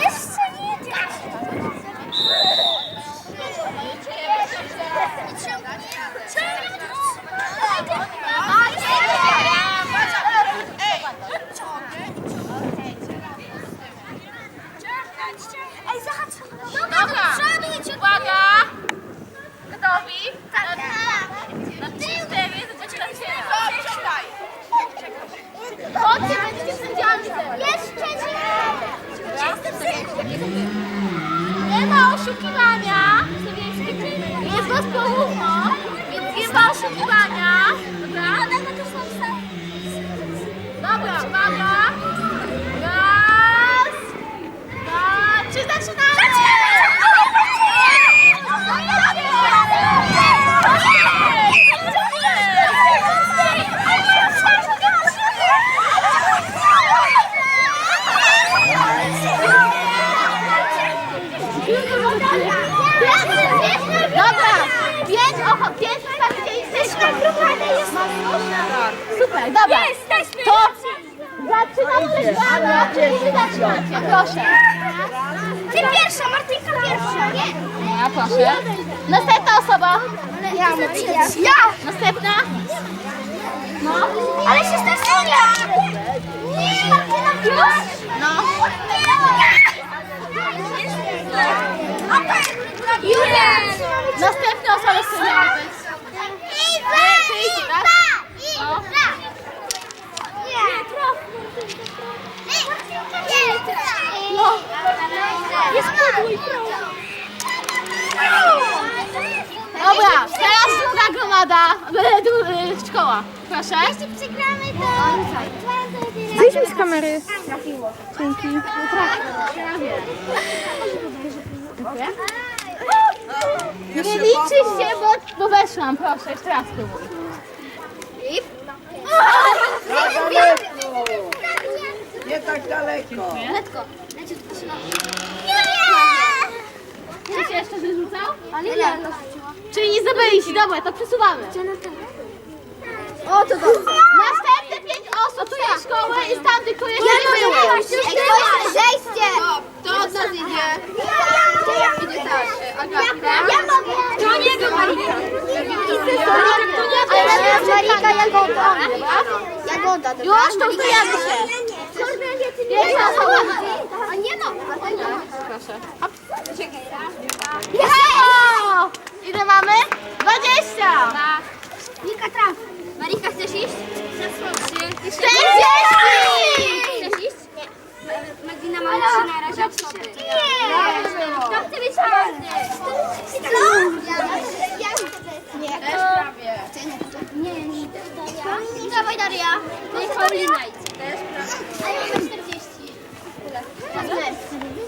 Jeszcze nie Ej, zahacz! Dobra, uwaga! Gotowi? Tak. Na trzy, cztery, zaczynamy się. Chodźcie, będziecie sędziami Jeszcze nie! Nie ma oszukiwania. Jest was porówno, więc nie ma oszukiwania. Dobra? Dobra, uwaga. Raz, dwa, trzy, zaczynamy! Dobra, pięć, oho, pięć ostatnich jesteśmy. Super, dobra. Jesteśmy! To zaczynamy wygrana, czyli zaczynacie, proszę. Ty pierwsza, Martynka pierwsza. Nie. Ja proszę. Następna osoba. Ja, ja. Następna. No. Ale się stresuję. Nie, Martyna już. No. Julia. Następna osoba z tym miała być. Ty, tak? No. No. Jest podwój, Dobra, teraz druga gromada. E, dru- e, Szkoła. Proszę. Jeśli przegramy, to... Zejdź mi z kamery. Dzięki. Nie liczy się, bo, bo weszłam. Proszę, jeszcze raz spróbuj. Nie tak daleko. Letko. Leciutko się Czy się jeszcze wyrzucał? Ale ile? Czyli nie zdobyliście. Dobra, to przesuwamy. O, to dobrze. Następne pięć osób z tej szkoły i z tamtych, które jeszcze nie były. Zejście! To od nas idzie. Idzie tak. Ja mogę. To nie go Marika. Marika Jagoda. Jagoda. Już, to wstajemy się. Pierwsza osoba. A nie no. Proszę. O! Ile mamy? 20! Mika traf. Marika, chcesz iść? Chcesz 40! Chcesz iść? Nie. Magdina ma trzy na razie od sobie. Nie. Kto chce być czwarty? Nie. Też prawie. Nie, nie. Nie dawaj Daria. No i Paulina idzie. Też prawie. A ja mam 40.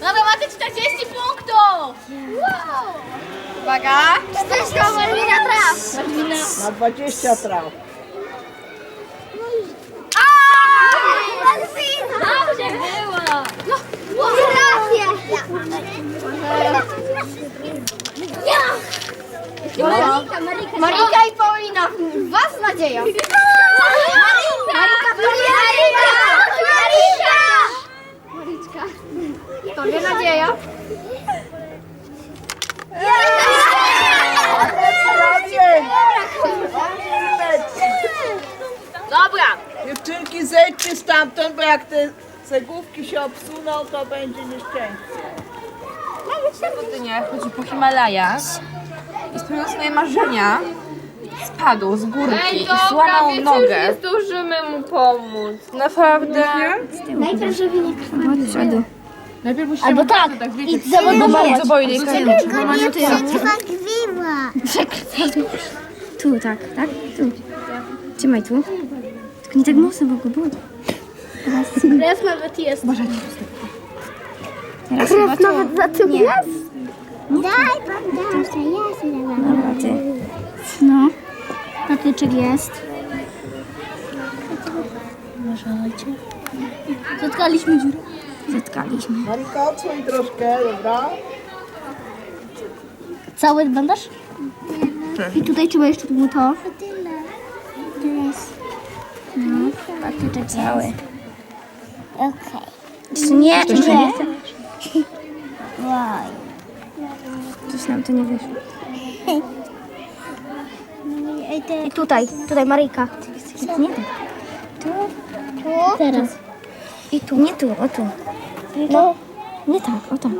Dobra, macie 40 punktów! Wow. Uwaga. Chcesz to Malwina traf. Na 20 traf. Dobrze było. Marika, Marika. Marika i Paulina. Was nadzieja. Marika. Marika. Marika. Mariczka. Tobie nadzieja. Dobra, Dziewczynki, zejdźcie stamtąd, bo jak te obsuną, to będzie nieszczęście. Pustynię chodzi po Himalajach i spełnił swoje marzenia. Spadł z górki i złamał nogę. zdążymy mu pomóc. Naprawdę. Najpierw, żeby nie krwawić. Najpierw musimy Albo tak. I Bo bardzo boi delikatnie. Tu, tak, tak? Tu. Trzymaj tu. Tylko nie tak mocno, bo go boli. Krew nawet jest. Teraz Krew nawet za tym jest? Daj pan, daj. Jest, Dobra, ty. No. Patyczek jest. Zatkaliśmy dziurę. Zatkaliśmy. Marika, odsłoń troszkę, dobra? Cały bandaż? Nie, I tutaj trzeba jeszcze było to. Teraz. No, patrzcie to cały. Okej. Nie, nie. Wow. Coś nam to nie wyszło. I tutaj, tutaj Maryjka. Nie. Tu? Tu? Teraz. I tu. Nie tu, o tu. No. Nie tak, o tak.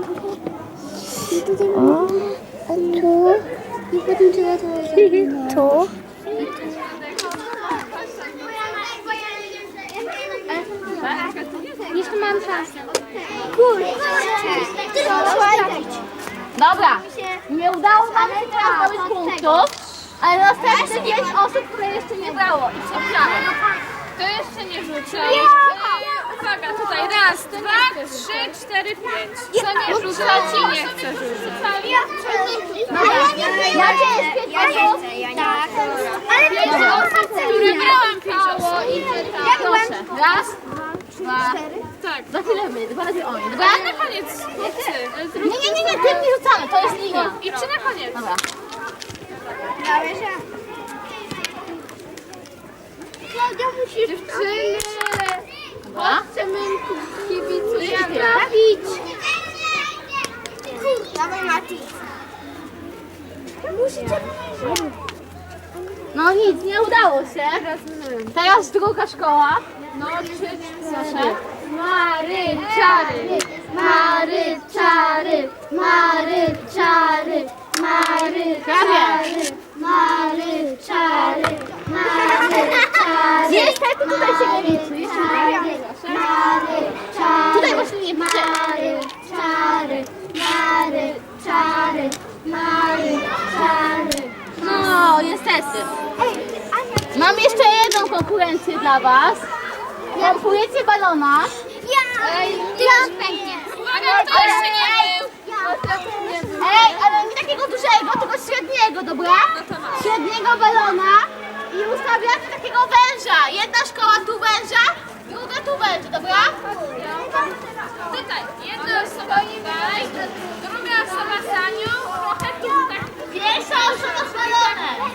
O. A tu? I potem trzeba to Tu? Mam szansę. Kurde. Dobra, nie udało nam się teraz zdobyć punktów, ale następne pięć osób, które jeszcze nie brało. I przegrały. To jeszcze nie rzucę. Uwaga, tutaj. Raz, dwa, trzy, cztery, pięć. Co nie rzucać. I nie chcę rzucić. Macie jest pięć osób? Ale Pięć osób, które brałam pięć osób. Proszę, raz, dwa, Tak. za chwilę my, dwa razy oni, dobra? Na koniec, chłopcy. Nie, nie, nie, nie, tym nie rzucamy, to jest linia. I czy na koniec? Dobra. Klaudia musisz Dziewczyny. Dobra. Chcemy kibicujemy. bawić. Dawaj Mati. Musicie No nic, nie udało się. Teraz druga szkoła. No, trzy, Proszę. Mary czary, Mary czary, Mary czary, Mary czary, Mary czary, Mary czary. Niestety tutaj się nie liczy. Jeszcze Mary, czary, Tutaj właśnie nie. Mary czary, Mary czary, Mary czary. No, niestety. Mam jeszcze jedną konkurencję dla Was. Pompujecie balona. Ja, ja pęknie. Uwaga, kto jeszcze nie był? Ej, ale nie takiego dużego, tylko średniego, dobra? Średniego balona i ustawiacie takiego węża. Jedna szkoła tu węża, druga tu węża, dobra? Tutaj. Jedna osoba tutaj, druga osoba za nią, trochę tu, tak. Pierwsza osoba z balonem.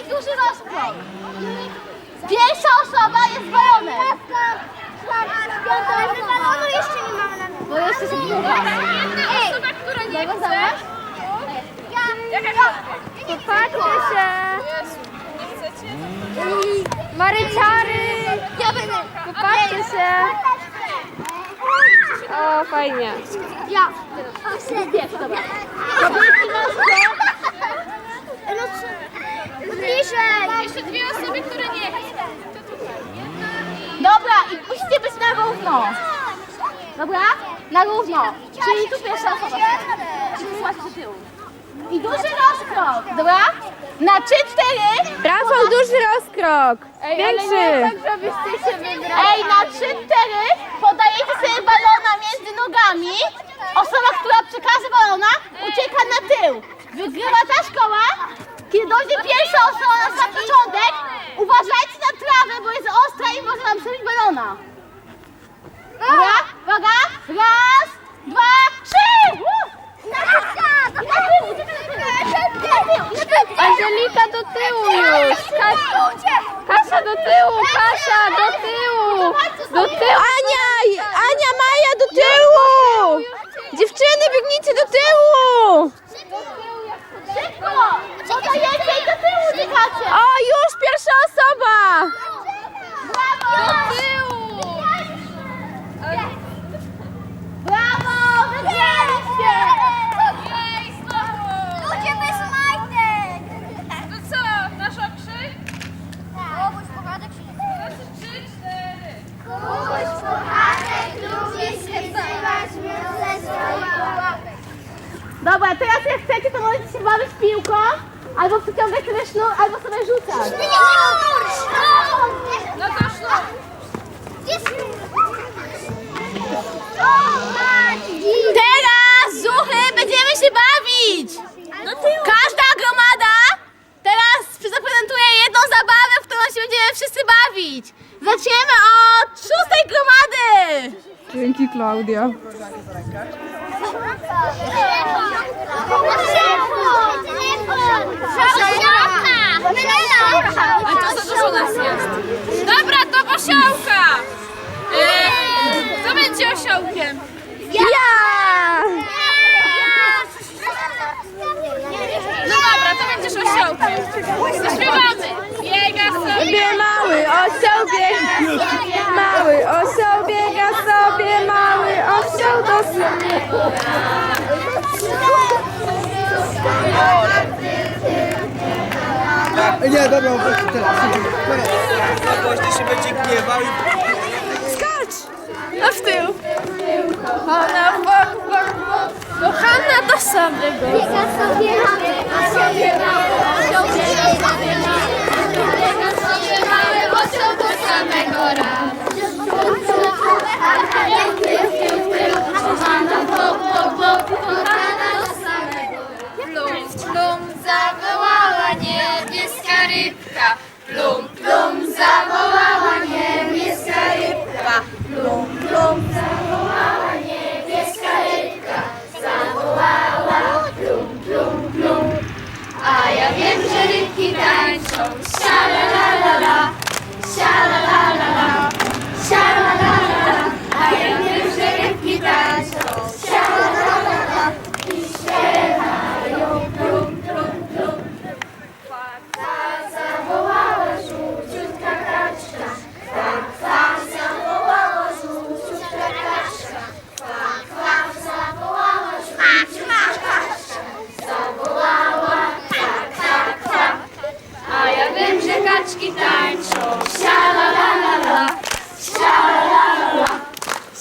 I duży rozkrok. Pierwsza osoba jest balonem. Balonu jeszcze nie mamy na Bo jeszcze się druga. Jedna osoba, która nie chce. Popatrzcie się. Jezu, nie chcecie? Maryczary. Ja będę. Popatrzcie się. O, fajnie. Ja. Wiesz, dobra. Bliżej. Jeszcze dwie osoby, które nie chcą. Dobra, i musicie być na równo. Dobra? Na równo. Czyli tu pierwsza osoba. Czyli złaś do tyłu. I duży rozkrok, dobra? Na 3-4. Rafał, duży rozkrok! Większy! żebyście się wygrali. Ej, na 3-4 podajecie sobie balona między nogami. Osoba, która przekaże balona, ucieka na tył. Wygrywa ta szkoła. Kiedy dojdzie pierwsza osoba na sam początek, uważajcie na trawę, bo jest ostra i może nam strzelić balona. Dobra? Uwaga. Raz, dwa, trzy! Woo! I na tył, ucieka na tył. I na tył, i na tył. Angelika do tyłu już! Kasia, Kasia do tyłu! Kasia do tyłu! Do tyłu! Ania! Ania, Maja, do tyłu! Dziewczyny, biegnijcie do tyłu! Szybko! Podajecie i do tyłu. O, już pierwsza osoba! Brawo! Do tyłu! Brawo! Wygraliście! Jej, znowu! Ludzie bez majtek. To co, nasz okrzyk? Komuś pogadek się nie Raz, trzy, cztery. Komuś pogadek lubię się wzywać, ze swoich łapek. Dobra, teraz jak chcecie, to bawić piłką, albo przyciągać sobie sznur, albo sobie rzucać. No to szło. Teraz, zuchy, będziemy się bawić! Każda gromada teraz zaprezentuje jedną zabawę, w którą się będziemy wszyscy bawić. Zaczniemy od szóstej gromady! Dzięki, Klaudia. A to za dużo nas jest. Dobra, to osiołka. Yy, kto będzie osiołkiem? No dobra, to będziesz osiołkiem. Zaśpiewamy. Biega sobie. Mały osioł biega, mały osioł biega sobie, mały osioł do Nie, dobra, weź teraz. No właśnie się będzie gniewał i No w tył. Hanna, bok, bok, bok. Bo Hanna do samego. Biega sobie, biega sobie, osioł biega sobie, biega sobie, mały osioł do samego rana. Plum, plum, zawołała niebieska rybka. Plum, plum, zawołała niebieska rybka. Plum, plum, zawołała niebieska rybka. Zawołała plum, plum, plum. A ja wiem, że rybki tańczą. Siala la la la la la, siala la la la. A ja wiem, że rybki tańczą. Siala la la la i śpiewają plum, plum, plum. Kwa, kwa, zawołała żółciutka kaczka. Kwa, kwa, zawołała żółciutka kaczka. Kwa, kwa, zawołała żółciutka kaczka. Zawołała tak, tak, tak. A ja wiem, że kaczki tańczą. Siala la la la, siala la la la,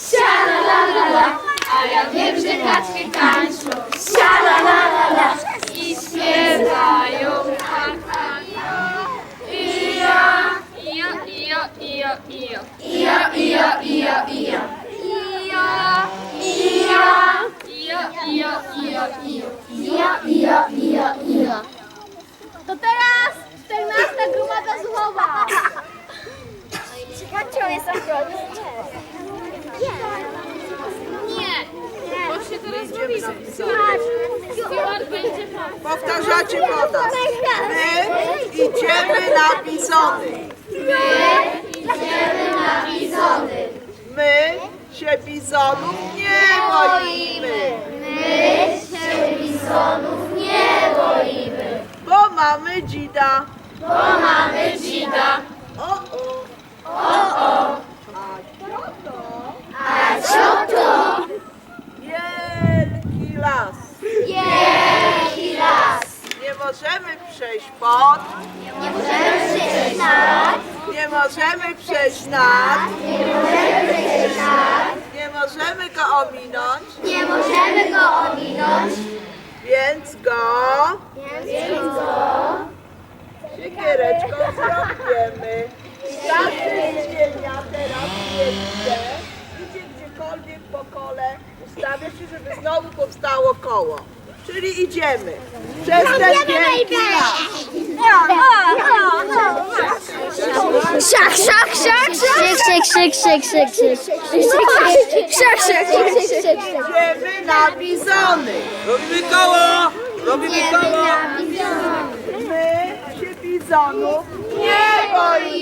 siala la la la. A ja wiem, że kaczki tańczą. Siala la la la i śpiewają tak, tak. I ja, Ijo, ijo, ijo, ijo. i ja, i ja, i ja, i ja. I ja, i ja. Ijo, ijo, ijo, ijo. Ja, ja, ja, ja. To teraz 14 gromada złowa. Ciekawe, jest obrodzić. Nie. Bo się teraz robi. Steward będzie pan. Powtarzacie po nas. My idziemy na bizony. My się bizonów nie boimy. Nie boimy. Bo mamy dzida. Bo mamy dzida. O, o. A co to? Wielki las. Wielki las. Nie możemy przejść pod. Nie możemy przejść nad. Nie możemy przejść nad. Nie możemy przejść nad. Nie możemy go ominąć. Nie możemy go ominąć. Więc go Więc go siekiereczką zrobimy. Każdy z ziemia teraz miejsce idzie gdziekolwiek po kole, ustawia się, żeby znowu powstało koło. Czyli idziemy przez ten wielki las. Siak, siak, siak, siak. Siak, siak, siak, siak, siak, siak. Siak, siak, siak, siak, siak. Idziemy na bizony. robimy koło! Robimy koło! My się bizonów nie boimy.